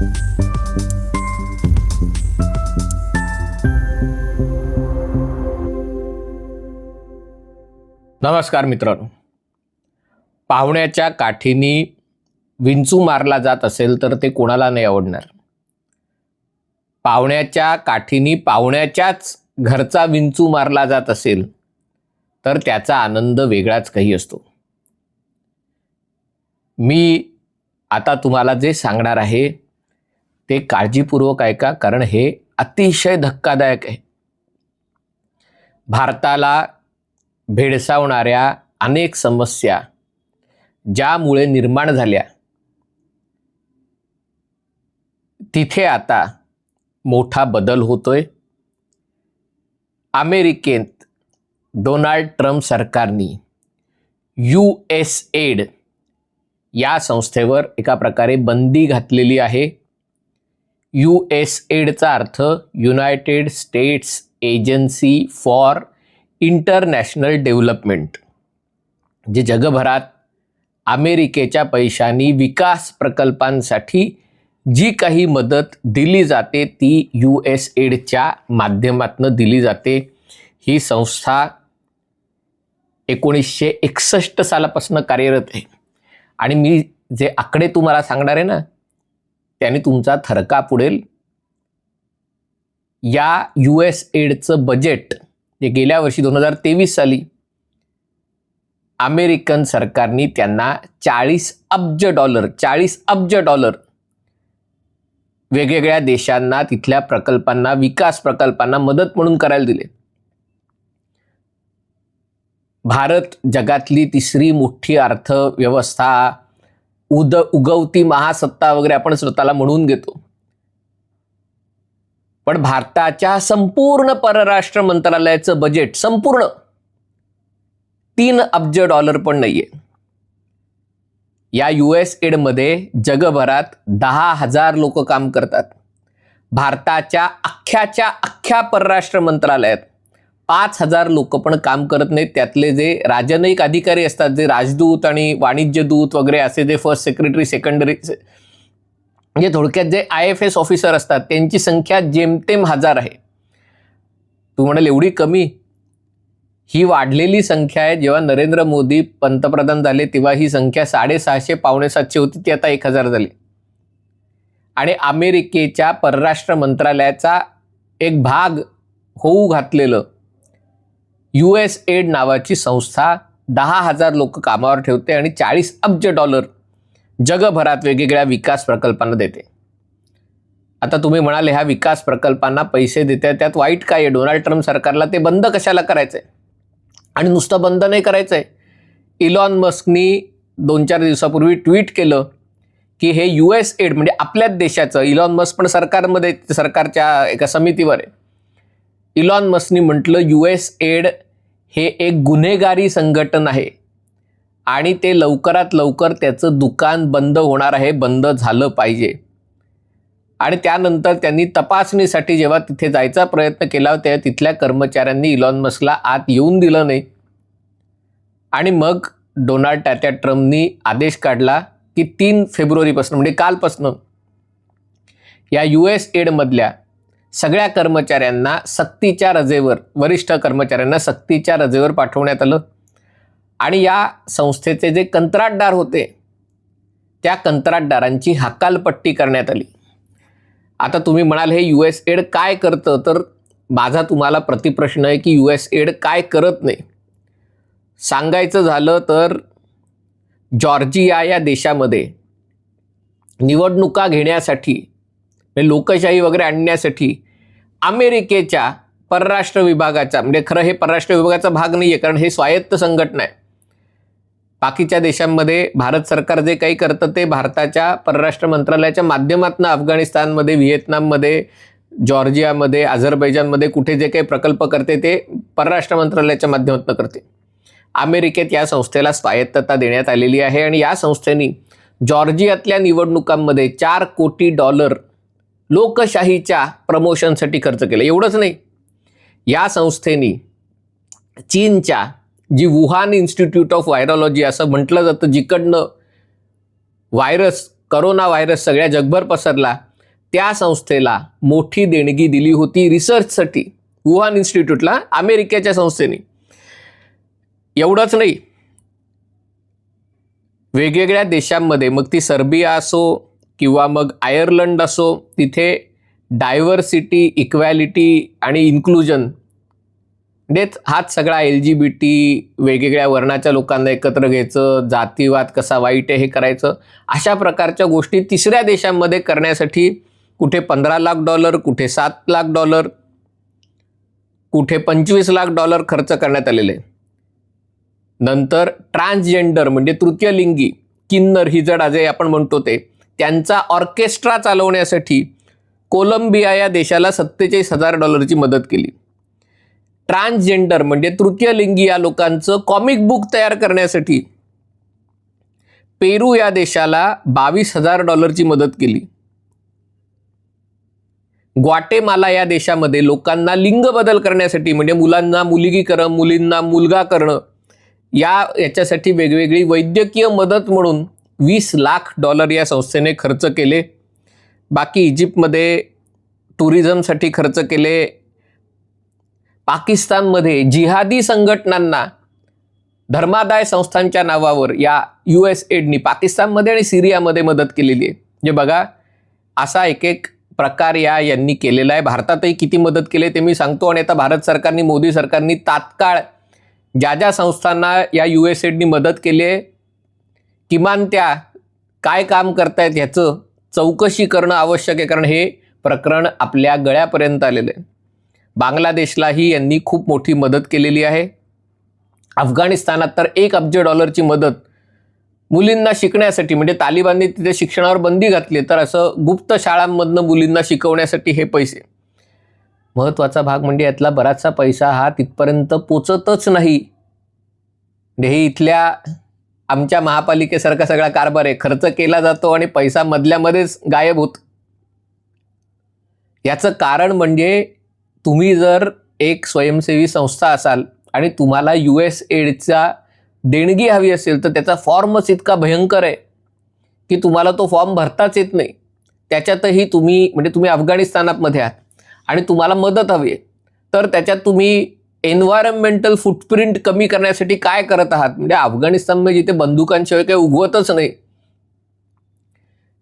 नमस्कार मित्रांनो. पाहुण्याच्या काठीनी विंचू मारला जात असेल तर ते कोणाला नाही आवडणार? पाहुण्याच्या काठीनी पाहुण्याच्याच घरचा विंचू मारला जात असेल तर त्याचा आनंद वेगळाच काही असतो. मी आता तुम्हाला जे सांगणार आहे ते काळजीपूर्वक ऐका कारण हे अतिशय धक्कादायक आहे. भारताला भेडसावणाऱ्या अनेक समस्या ज्यामुळे निर्माण झाल्या. तिथे आता मोठा बदल होतोय. अमेरिकेत डोनाल्ड ट्रम्प सरकारनी यू एस एड या संस्थेवर एका प्रकारे बंदी घातलेली आहे. यू एस एडचा अर्थ United States Agency for International Development जे जगभरात अमेरिकेच्या पैशांनी विकास प्रकल्पांसाठी जी काही मदत दिली जाते ती यू एस एडच्या माध्यमातून दिली जाते. ही संस्था एकोणीसशे एकसष्ट सालापासून कार्यरत आहे. आणि मी जे आकडे तुम्हाला सांगणार आहे ना त्याने तुमचा थरका पुढेल. या यू एस एडचं बजेट जे गेल्या वर्षी दोन हजार तेवीस साली अमेरिकन सरकारने त्यांना चाळीस अब्ज डॉलर चाळीस अब्ज डॉलर वेगवेगळ्या देशांना तिथल्या प्रकल्पांना विकास प्रकल्पांना मदत म्हणून करायला दिले. भारत जगातली तिसरी मोठी अर्थव्यवस्था उद उगवती महासत्ता वगैरे आपण स्वतःला म्हणून घेतो. पण भारताच्या संपूर्ण परराष्ट्र मंत्रालयाचं बजेट संपूर्ण तीन अब्ज डॉलर पण नाहीये. या यू एस एडमध्ये जगभरात दहा हजार लोक काम करतात. भारताच्या अख्ख्याच्या अख्ख्या परराष्ट्र मंत्रालयात पाच हजार लोक पण काम करत नाहीत. त्यातले जे राजनयिक अधिकारी असतात जे राजदूत आणि वाणिज्य दूत वगैरे असे जे फर्स्ट सेक्रेटरी सेकंडरी म्हणजे थोडक्यात जे आय एफ एस ऑफिसर असतात त्यांची संख्या जेमतेम हजार आहे. तू म्हणाल एवढी कमी? ही वाढलेली संख्या आहे. जेव्हा नरेंद्र मोदी पंतप्रधान झाले तेव्हा ही संख्या साडेसहाशे पावणे सातशे होती ती आता एक हजार झाली. आणि अमेरिकेच्या परराष्ट्र मंत्रालयाचा एक भाग होऊ घातलेलं यू एस एड नावाची संस्था दहा हजार लोक कामावर ठेवते आणि चाळीस अब्ज डॉलर जगभरात वेगवेगळ्या विकास प्रकल्पांना देते. आता तुम्ही म्हणाले ह्या विकास प्रकल्पांना पैसे देते त्यात वाईट काय आहे? डोनाल्ड ट्रम्प सरकारला ते बंद कशाला करायचं आहे आणि नुसतं बंद नाही करायचंय? इलॉन मस्कनी दोन चार दिवसापूर्वी ट्विट केलं की हे यू एस एड म्हणजे आपल्याच देशाचं. इलॉन मस्क पण सरकारमध्ये सरकारच्या एका समितीवर आहे. इलॉन मस्कनी म्हटलं यू एस एड हे एक गुन्हेगारी संघटन आहे आणि ते लवकरात लवकर त्याचं दुकान बंद होणार आहे बंद झालं पाहिजे. आणि त्यानंतर त्यांनी तपासणीसाठी जेव्हा तिथे जायचा प्रयत्न केला तेव्हा तिथल्या कर्मचाऱ्यांनी इलॉन मस्कला आत येऊन दिलं नाही. आणि मग डोनाल्ड टाट्या ट्रम्पनी आदेश काढला की तीन फेब्रुवारीपासून म्हणजे कालपासून या यू एस एडमधल्या सगळ्या कर्मचाऱ्यांना सक्तीच्या रजेवर वरिष्ठ कर्मचाऱ्यांना सक्तीच्या रजेवर पाठवण्यात आलं. आणि या संस्थेचे जे कंत्राटदार होते त्या कंत्राटदारांची हकालपट्टी करण्यात आली. आता तुम्ही म्हणाल हे यू एस एड काय करतं? तर माझा तुम्हाला प्रतिप्रश्न आहे की यू एस एड काय करत नाही. सांगायचं झालं तर जॉर्जिया या देशामध्ये निवडणुका घेण्यासाठी लोकशाही वगैरे आणण्यासाठी अमेरिकेच्या परराष्ट्र विभागाचा म्हणजे खरं हे परराष्ट्र विभागाचा भाग नाही आहे कारण हे स्वायत्त संघटना आहे. बाकीच्या देशांमध्ये भारत सरकार जे काही करतं ते भारताच्या परराष्ट्र मंत्रालयाच्या माध्यमातून अफगाणिस्तानमध्ये व्हिएतनाममध्ये जॉर्जियामध्ये अझरबैजानमध्ये कुठे जे काही प्रकल्प करते ते परराष्ट्र मंत्रालयाच्या माध्यमातून करते. अमेरिकेत या संस्थेला स्वायत्तता देण्यात आलेली आहे आणि या संस्थेनी जॉर्जियातल्या निवडणुकांमध्ये चार कोटी डॉलर लोकशाहीच्या प्रमोशनसाठी खर्च केलं. एवढंच नाही. या संस्थेनी चीनच्या जी वुहान इन्स्टिट्यूट ऑफ व्हायरॉलॉजी असं म्हटलं जातं जिकडनं व्हायरस करोना व्हायरस सगळ्या जगभर पसरला त्या संस्थेला मोठी देणगी दिली होती रिसर्चसाठी. वुहान इन्स्टिट्यूटला अमेरिकेच्या संस्थेने. एवढंच नाही. वेगवेगळ्या देशांमध्ये मग ती सर्बिया असो किंवा मग आयर्लंड असो तिथे डायव्हर्सिटी इक्वॅलिटी आणि इन्क्लुजन म्हणजेच हाच सगळा एल जी बी टी वेगवेगळ्या वर्णाच्या लोकांना एकत्र घ्यायचं जातीवाद कसा वाईट आहे हे करायचं अशा प्रकारच्या गोष्टी तिसऱ्या देशांमध्ये करण्यासाठी कुठे पंधरा लाख डॉलर कुठे सात लाख डॉलर कुठे पंचवीस लाख डॉलर खर्च करण्यात आलेले. नंतर ट्रान्सजेंडर म्हणजे तृतीयलिंगी किन्नर हिजड आजे आपण म्हणतो ते. त्यांचा ऑर्केस्ट्रा चालवण्यासाठी कोलंबिया या देशाला सत्तेचाळीस हजार डॉलरची मदत केली. ट्रान्सजेंडर म्हणजे तृतीयलिंगी या लोकांचं कॉमिक बुक तयार करण्यासाठी पेरू या देशाला बावीस हजार डॉलरची मदत केली. ग्वाटेमाला या देशामध्ये लोकांना लिंग बदल करण्यासाठी म्हणजे मुलांना मुलगी करणं मुलींना मुलगा करणं या याच्यासाठी वेगवेगळी वैद्यकीय मदत म्हणून वीस लाख डॉलर या संस्थेने खर्च केले. बाकी इजिप्तमध्ये टुरिझमसाठी खर्च केले. पाकिस्तानमध्ये जिहादी संघटनांना धर्मादाय संस्थांच्या नावावर या यू एस एडनी पाकिस्तानमध्ये आणि सिरियामध्ये मदत केलेली आहे. म्हणजे बघा असा एक एक प्रकार या यांनी केलेला आहे. भारतातही किती मदत केली ते मी सांगतो आणि आता भारत सरकारनी मोदी सरकारनी तात्काळ ज्या ज्या संस्थांना या यू एस एडनी मदत केली आहे किमान त्या काय काम करतायत ह्याचं चौकशी करणं आवश्यक आहे कारण हे प्रकरण आपल्या गळ्यापर्यंत आलेलं आहे. बांगलादेशलाही यांनी खूप मोठी मदत केलेली आहे. अफगाणिस्तानात तर एक अब्ज डॉलरची मदत मुलींना शिकण्यासाठी म्हणजे तालिबानने तिथे शिक्षणावर बंदी घातली तर असं गुप्त शाळांमधनं मुलींना शिकवण्यासाठी हे पैसे. महत्त्वाचा भाग म्हणजे यातला बराचसा पैसा हा तिथपर्यंत पोचतच नाही. म्हणजे हे इथल्या आमच्या महापालिकेसारखा सगळा कारभार आहे. खर्च केला जातो आणि पैसा मधल्यामध्येच गायब होत. याचं कारण म्हणजे तुम्ही जर एक स्वयंसेवी संस्था असाल आणि तुम्हाला यू एस एडचा देणगी हवी असेल तर त्याचा फॉर्मच इतका भयंकर आहे की तुम्हाला तो फॉर्म भरताच येत नाही. त्याच्यातही तुम्ही म्हणजे तुम्ही अफगाणिस्तानामध्ये आहात आणि तुम्हाला मदत हवी आहे. तर त्याच्यात तुम्ही एन्व्हायरमेंटल फुटप्रिंट कमी करण्यासाठी काय करत आहात? म्हणजे अफगाणिस्तानमध्ये जिथे बंदुकांशिवाय काही उगवतच नाही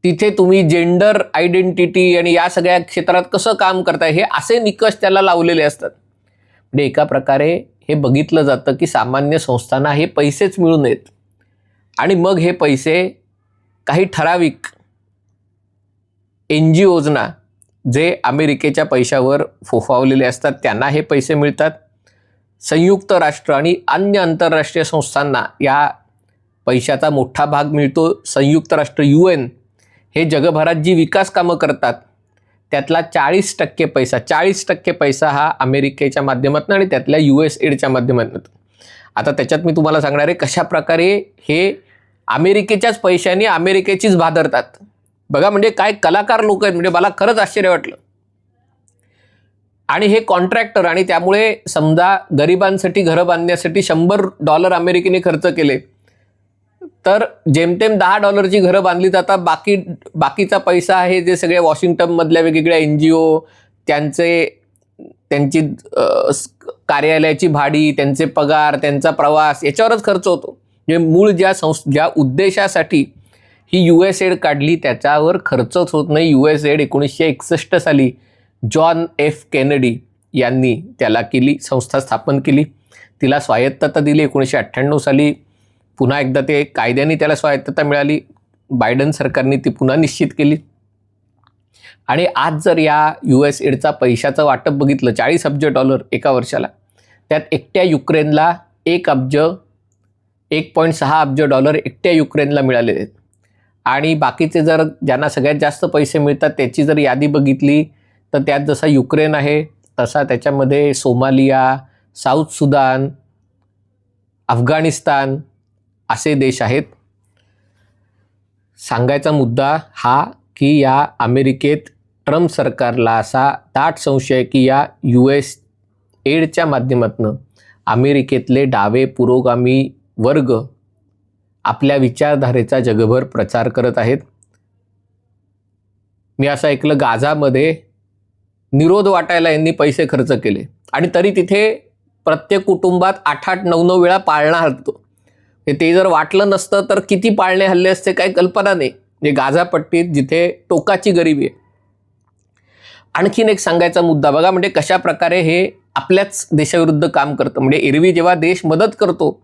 तिथे तुम्ही जेंडर आयडेंटिटी आणि या सगळ्या क्षेत्रात कसं काम करताय हे असे निकष त्याला लावलेले असतात. म्हणजे एका प्रकारे हे बघितलं जातं की सामान्य संस्थांना हे पैसेच मिळू नयेत. आणि मग हे पैसे काही ठराविक एन जी ओजना जे अमेरिकेच्या पैशावर फोफावलेले असतात त्यांना हे पैसे मिळतात. संयुक्त राष्ट्र आणि अन्य आंतरराष्ट्रीय संस्थांना या पैशाचा मोठा भाग मिळतो. संयुक्त राष्ट्र यू एन हे जगभरात जी विकास कामं करतात त्यातला चाळीस टक्के पैसा चाळीस टक्के पैसा हा अमेरिकेच्या माध्यमातून आणि त्यातल्या यू एस एडच्या माध्यमातून. आता त्याच्यात मी तुम्हाला सांगणार आहे कशा प्रकारे हे अमेरिकेच्याच पैशाने अमेरिकेचीच भादरतात. बघा म्हणजे काय कलाकार लोक आहेत म्हणजे मला खरंच आश्चर्य वाटलं. आणि हे कॉन्ट्रॅक्टर आणि त्यामुळे समजा गरिबांसाठी घरं बांधण्यासाठी शंभर डॉलर अमेरिकेने खर्च केले तर जेमतेम दहा डॉलरची घरं बांधली जातात बाकी बाकीचा पैसा आहे जे सगळे वॉशिंग्टनमधल्या वेगवेगळ्या एन जी ओ त्यांचे त्यांची कार्यालयाची भाडी त्यांचे पगार त्यांचा प्रवास याच्यावरच खर्च होतो. म्हणजे मूळ ज्या संस् ज्या उद्देशासाठी ही यू एस एड काढली त्याच्यावर खर्चच होत नाही. यू एस एड एकोणीसशे एकसष्ट साली जॉन एफ केनेडी यांनी त्याला केली संस्था स्थापन केली. तिला स्वायत्तता दिली एकोणीसशे अठ्ठ्याण्णव साली. पुन्हा एकदा ते कायद्याने त्याला स्वायत्तता मिळाली. बायडन सरकारने ती पुन्हा निश्चित केली. आणि आज जर या यू एस एडचा पैशाचं वाटप बघितलं चाळीस अब्ज डॉलर एका वर्षाला त्यात एकट्या युक्रेनला एक अब्ज एक पॉईंट सहा अब्ज डॉलर एकट्या युक्रेनला मिळालेले आहेत. आणि बाकीचे जर ज्यांना सगळ्यात जास्त पैसे मिळतात त्याची जर यादी बघितली तर त्यात जसा युक्रेन आहे तसा त्याच्यामध्ये सोमालिया साऊथ सुदान अफगाणिस्तान असे देश आहेत. सांगायचा मुद्दा हा की या अमेरिकेत ट्रम्प सरकारला असा दाट संशय की या यू एस एडच्या माध्यमातून अमेरिकेतले डावे पुरोगामी वर्ग आपल्या विचारधारेचा जगभर प्रचार करत आहेत. मी असं ऐकलं गाझामध्ये निरोध वाटायला यांनी पैसे खर्च केले. आणि तरी तिथे प्रत्येक कुटुंबात आठ आठ नऊ नऊ वेळा पाळणा हलतो. ते जर वाटलं नसतं तर किती पाळणे हल्ले असते काही कल्पना नाही. म्हणजे गाझापट्टीत जिथे टोकाची गरिबी आहे. आणखीन एक सांगायचा मुद्दा बघा म्हणजे कशा प्रकारे हे आपल्याच देशाविरुद्ध काम करतं. म्हणजे एरवी जेव्हा देश मदत करतो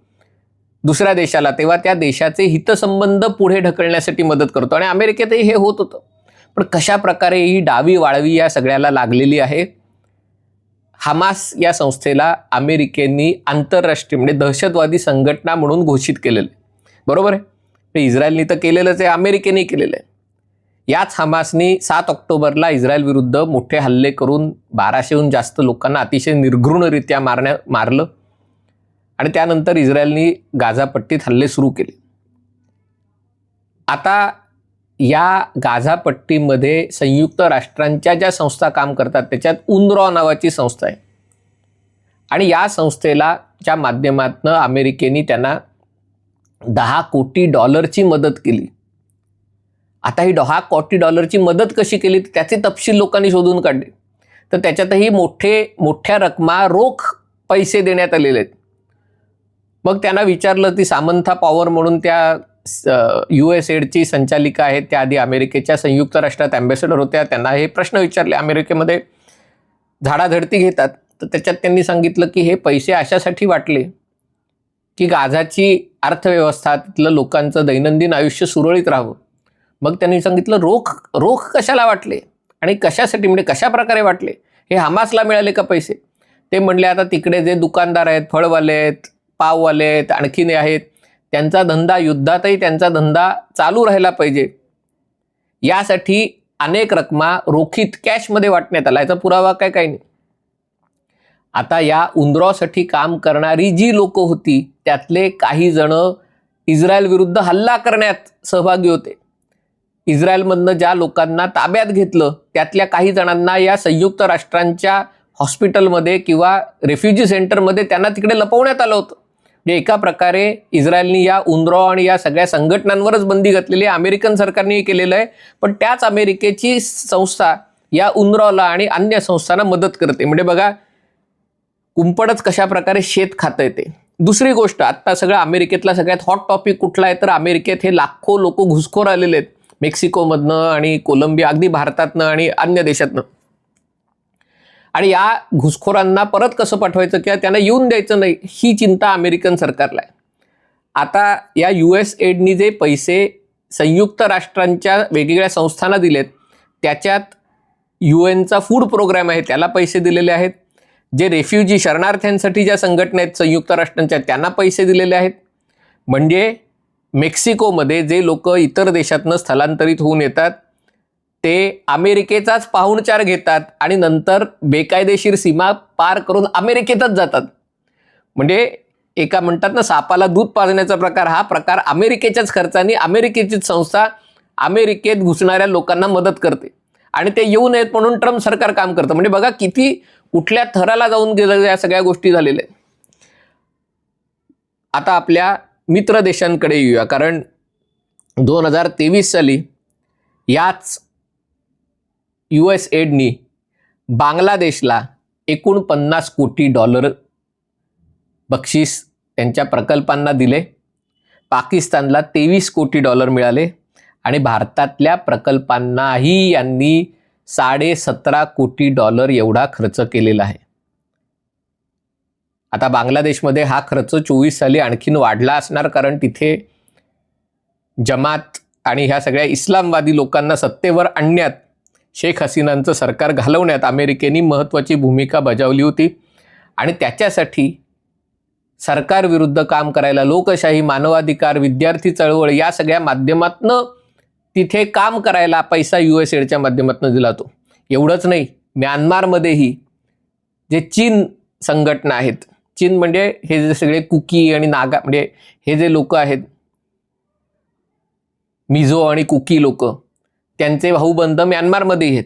दुसऱ्या देशाला तेव्हा त्या देशाचे हितसंबंध पुढे ढकलण्यासाठी मदत करतो. आणि अमेरिकेतही हे होत होतं. पण कशा प्रकारे ही डावी वाळवी या सगळ्याला लागलेली आहे? हमास या संस्थेला अमेरिकेनी आंतरराष्ट्रीय म्हणजे दहशतवादी संघटना म्हणून घोषित केलेलं आहे. बरोबर आहे? इस्रायलनी तर केलेलंच आहे अमेरिकेने केलेलं आहे. याच हमासनी सात ऑक्टोबरला इस्रायल विरुद्ध मोठे हल्ले करून बाराशेहून जास्त लोकांना अतिशय निर्घृणरित्या मारण्या मारलं. आणि त्यानंतर इस्रायलनी गाझापट्टीत हल्ले सुरू केले. आता या गाझापट्टीमध्ये संयुक्त राष्ट्रांच्या ज्या संस्था काम करतात त्याच्यात उनरॉ नावाची संस्था आहे. आणि या संस्थेला च्या माध्यमातनं अमेरिकेने त्यांना दहा कोटी डॉलरची मदत केली. आता ही दहा कोटी डॉलरची मदत कशी केली त्याचे तपशील लोकांनी शोधून काढले. तर त्याच्यातही मोठे मोठ्या रकमा रोख पैसे देण्यात आलेले आहेत. मग त्यांना विचारलं ती सामंथा पॉवर म्हणून त्या यू एस एडची संचालिका आहेत. त्या आधी अमेरिकेच्या संयुक्त राष्ट्रात अँबॅसेडर होत्या. त्यांना हे प्रश्न विचारले. अमेरिकेमध्ये झाडाझडती घेतात. तर त्याच्यात त्यांनी सांगितलं की हे पैसे अशासाठी वाटले की गाझाची अर्थव्यवस्था तिथलं लोकांचं दैनंदिन आयुष्य सुरळीत राहावं. मग त्यांनी सांगितलं रोख रोख कशाला वाटले? आणि कशासाठी? म्हणजे कशा प्रकारे वाटले? हे हमासला मिळाले का पैसे? ते म्हणले आता तिकडे जे दुकानदार आहेत फळवाले आहेत पाववाले आहेत आणखीन आहेत. त्यांचा धंदा युद्धातही त्यांचा धंदा चालू राहिला पाहिजे. यासाठी अनेक रकमा रोखीत कॅशमध्ये वाटण्यात आला याचा पुरावा काय काही नाही. आता या उंदरासाठी काम करणारी जी लोक होती त्यातले काही जण इस्रायल विरुद्ध हल्ला करण्यात सहभागी होते. इस्रायलमधनं ज्या लोकांना ताब्यात घेतलं त्यातल्या काही जणांना या संयुक्त राष्ट्रांच्या हॉस्पिटलमध्ये किंवा रेफ्युजी सेंटरमध्ये त्यांना तिकडे लपवण्यात आलं होतं. म्हणजे एका प्रकारे इस्रायलनी या उंद्रॉ आणि या सगळ्या संघटनांवरच बंदी घातलेली आहे. अमेरिकन सरकारने केलेलं आहे. पण त्याच अमेरिकेची संस्था या उंद्रॉला आणि अन्य संस्थांना मदत करते. म्हणजे बघा कुंपडच कशा प्रकारे शेत खातं येते दुसरी गोष्ट आत्ता सगळं अमेरिकेतला सगळ्यात हॉट टॉपिक कुठला आहे? तर अमेरिकेत हे लाखो लोक घुसखोर आलेले आहेत. मेक्सिकोमधनं आणि कोलंबिया अगदी भारतातनं आणि अन्य देशातनं. आणि या घुसखोरांना परत कसं पाठवायचं किंवा त्यांना येऊन द्यायचं नाही ही चिंता अमेरिकन सरकारला आहे. आता या यू एस एडनी जे पैसे संयुक्त राष्ट्रांच्या वेगवेगळ्या संस्थांना दिलेत त्याच्यात यू एनचा फूड प्रोग्राम आहे त्याला पैसे दिलेले आहेत. जे रेफ्युजी शरणार्थ्यांसाठी ज्या संघटना आहेत संयुक्त राष्ट्रांच्या त्यांना पैसे दिलेले आहेत. म्हणजे मेक्सिकोमध्ये जे लोक इतर देशातनं स्थलांतरित होऊन येतात ते अमेरिकेचाच पाहुणचार घेतात आणि नंतर बेकायदेशीर सीमा पार करून अमेरिकेतच जातात. म्हणजे एका म्हणतात ना सापाला दूध पाजण्याचा प्रकार हा प्रकार अमेरिकेच्याच खर्चाने अमेरिकेचीच संस्था अमेरिकेत घुसणाऱ्या लोकांना मदत करते. आणि ते येऊ नयेत म्हणून ट्रम्प सरकार काम करतं. म्हणजे बघा किती कुठल्या थराला जाऊन गेलं या सगळ्या गोष्टी झालेल्या आहेत. आता आपल्या मित्र देशांकडे येऊया. कारण दोन हजार तेवीस साली याच यू एस एडनी बांगलादेशला एकूण पन्नास कोटी डॉलर बक्षीस त्यांच्या प्रकल्पांना दिले. पाकिस्तानला तेवीस कोटी डॉलर मिळाले आणि भारतातल्या प्रकल्पांनाही यांनी साडे सतरा कोटी डॉलर एवढा खर्च केलेला आहे. आता बांगलादेशमध्ये हा खर्च चोवीस साली आणखीन वाढला असणार कारण तिथे जमात आणि ह्या सगळ्या इस्लामवादी लोकांना सत्तेवर आणण्यात शेख हसीनांचं सरकार घालवण्यात अमेरिकेने महत्त्वाची भूमिका बजावली होती. आणि त्याच्यासाठी सरकारविरुद्ध काम करायला लोकशाही मानवाधिकार विद्यार्थी चळवळ या सगळ्या माध्यमातनं तिथे काम करायला पैसा यू एस एडच्या माध्यमातून दिला तो. एवढंच नाही म्यानमारमध्येही जे चीन संघटना आहेत चीन म्हणजे हे जे सगळे कुकी आणि नागा म्हणजे हे जे लोक आहेत मिझो आणि कुकी लोक त्यांचे भाऊबंद म्यानमारमध्ये आहेत.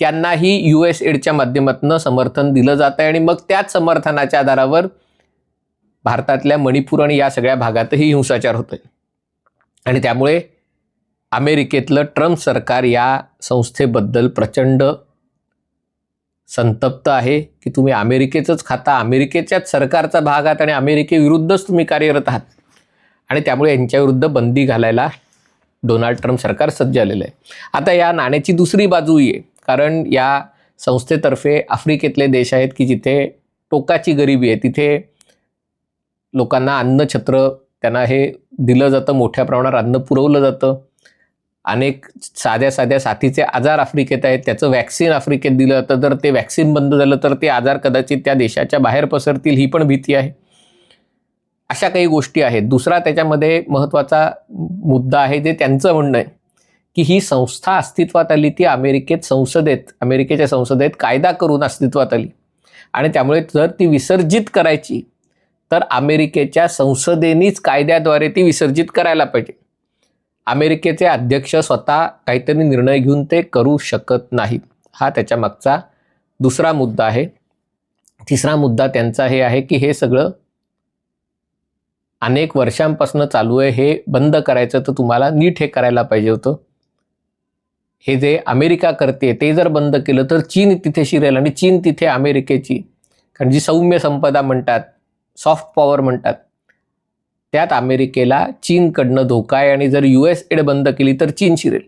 त्यांनाही यू एस एडच्या माध्यमातून समर्थन दिलं जात आहे आणि मग त्याच समर्थनाच्या आधारावर भारतातल्या मणिपूर आणि या सगळ्या भागातही हिंसाचार होतोय. आणि त्यामुळे अमेरिकेतलं ट्रम्प सरकार या संस्थेबद्दल प्रचंड संतप्त आहे की तुम्ही अमेरिकेचंच खाता अमेरिकेच्याच सरकारचा भाग आहात आणि अमेरिकेविरुद्धच तुम्ही कार्यरत आहात. आणि त्यामुळे यांच्याविरुद्ध बंदी घालायला डोनाल्ड ट्रम्प सरकार सज्ज झालेलं आहे. आता या नाण्याची दुसरी बाजूही आहे. कारण या संस्थेतर्फे आफ्रिकेतले देश आहेत की जिथे टोकाची गरिबी आहे तिथे लोकांना अन्नछत्र त्यांना हे दिलं जातं मोठ्या प्रमाणावर अन्न पुरवलं जातं. अनेक साध्या साध्या साथीचे आजार आफ्रिकेत आहेत. त्याचं वॅक्सिन आफ्रिकेत दिलं जातं. जर ते वॅक्सिन बंद झालं तर ते आजार कदाचित त्या देशाच्या बाहेर पसरतील ही पण भीती आहे. अशा काही गोष्टी आहेत. दुसरा त्याच्यामध्ये महत्त्वाचा मुद्दा आहे जे त्यांचं म्हणणं आहे की ही संस्था अस्तित्वात आली ती अमेरिकेत संसदेत अमेरिकेच्या संसदेत कायदा करून अस्तित्वात आली. आणि त्यामुळे जर ती विसर्जित करायची तर अमेरिकेच्या संसदेनीच कायद्याद्वारे ती विसर्जित करायला पाहिजे. अमेरिकेचे अध्यक्ष स्वतः काहीतरी निर्णय घेऊन ते करू शकत नाहीत. हा त्याच्या मागचा दुसरा मुद्दा आहे. तिसरा मुद्दा त्यांचा हे आहे की हे सगळं अनेक वर्षांपासून चालू आहे हे बंद करायचं तर तुम्हाला नीट हे करायला पाहिजे होतं. हे जे अमेरिका करते ते जर बंद केलं तर चीन तिथे शिरेल आणि चीन तिथे अमेरिकेची. कारण जी सौम्य संपदा म्हणतात सॉफ्ट पॉवर म्हणतात त्यात अमेरिकेला चीनकडनं धोका आहे आणि जर यू एस एड बंद केली तर चीन शिरेल.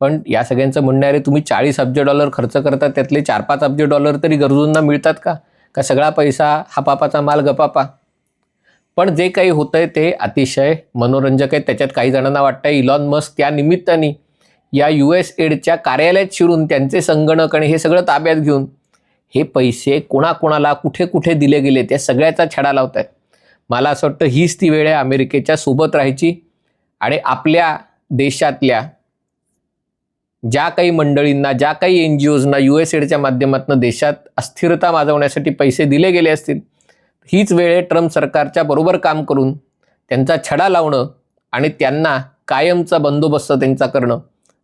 पण या सगळ्यांचं म्हणणं आहे तुम्ही चाळीस अब्ज डॉलर खर्च करता त्यातले चार पाच अब्ज डॉलर तरी गरजूंना मिळतात का? का सगळा पैसा हापापाचा माल गपापा? पण जे काही होतंय ते अतिशय मनोरंजक आहे. त्याच्यात काही जणांना वाटतं इलॉन मस्क त्या निमित्ताने या यू एस एडच्या कार्यालयात शिरून त्यांचे संगणक आणि हे सगळं ताब्यात घेऊन हे पैसे कोणाकोणाला कुठे कुठे दिले गेले त्या सगळ्याचा छडा लावत आहेत मला असं वाटतं हीच ती वेळ आहे अमेरिकेच्या सोबत राहायची आणि आपल्या देशातल्या ज्या काही मंडळींना ज्या काही एन जी ओजना यू एस एडच्या माध्यमातून देशात अस्थिरता माजवण्यासाठी पैसे दिले गेले असतील हीच वेळ आहे ट्रम्प सरकारच्या बरोबर काम करून त्यांचा छडा लावणं आणि त्यांना कायमचा बंदोबस्त त्यांचा करणं.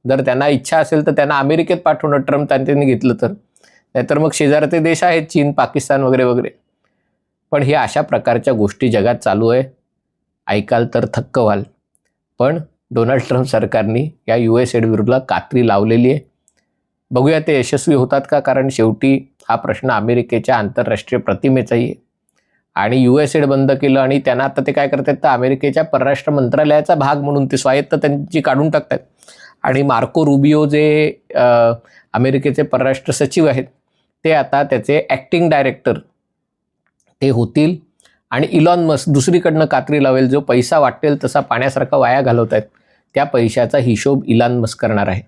जर त्यांना इच्छा असेल तर त्यांना अमेरिकेत पाठवणं ट्रम्प त्यांनी घेतलं तर. नाहीतर मग शेजारचे देश आहेत चीन पाकिस्तान वगैरे वगैरे. पण हे अशा प्रकारच्या गोष्टी जगात चालू आहे. ऐकाल तर थक्क व्हाल. पण डोनाल्ड ट्रम्प सरकारने या यू एस एड विरुद्धला कात्री लावलेली आहे. बघूया ते यशस्वी होतात का? कारण शेवटी हा प्रश्न अमेरिकेच्या आंतरराष्ट्रीय प्रतिमेचाही आहे. आणि यू एस एड बंद केलं आणि त्यांना आता ते काय करतात तर अमेरिकेच्या परराष्ट्र मंत्रालयाचा भाग म्हणून ते स्वायत्त त्यांची काढून टाकतात आणि मार्को रुबिओ जे अमेरिकेचे परराष्ट्र सचिव आहेत ते आता त्याचे ॲक्टिंग डायरेक्टर ते होतील. आणि इलॉन मस्क दुसरीकडनं कात्री लावेल जो पैसा वाटेल तसा पाण्यासारखा वाया घालवत आहेत त्या पैशाचा हिशोब इलॉन मस्क करणार आहे.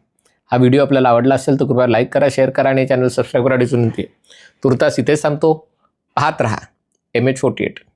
हा व्हिडिओ आपल्याला आवडला असेल तर कृपया लाईक करा शेअर करा आणि चॅनल सबस्क्राईब करा विनंती आहे तुर्तास इथेच सांगतो पाहत राहा. MH48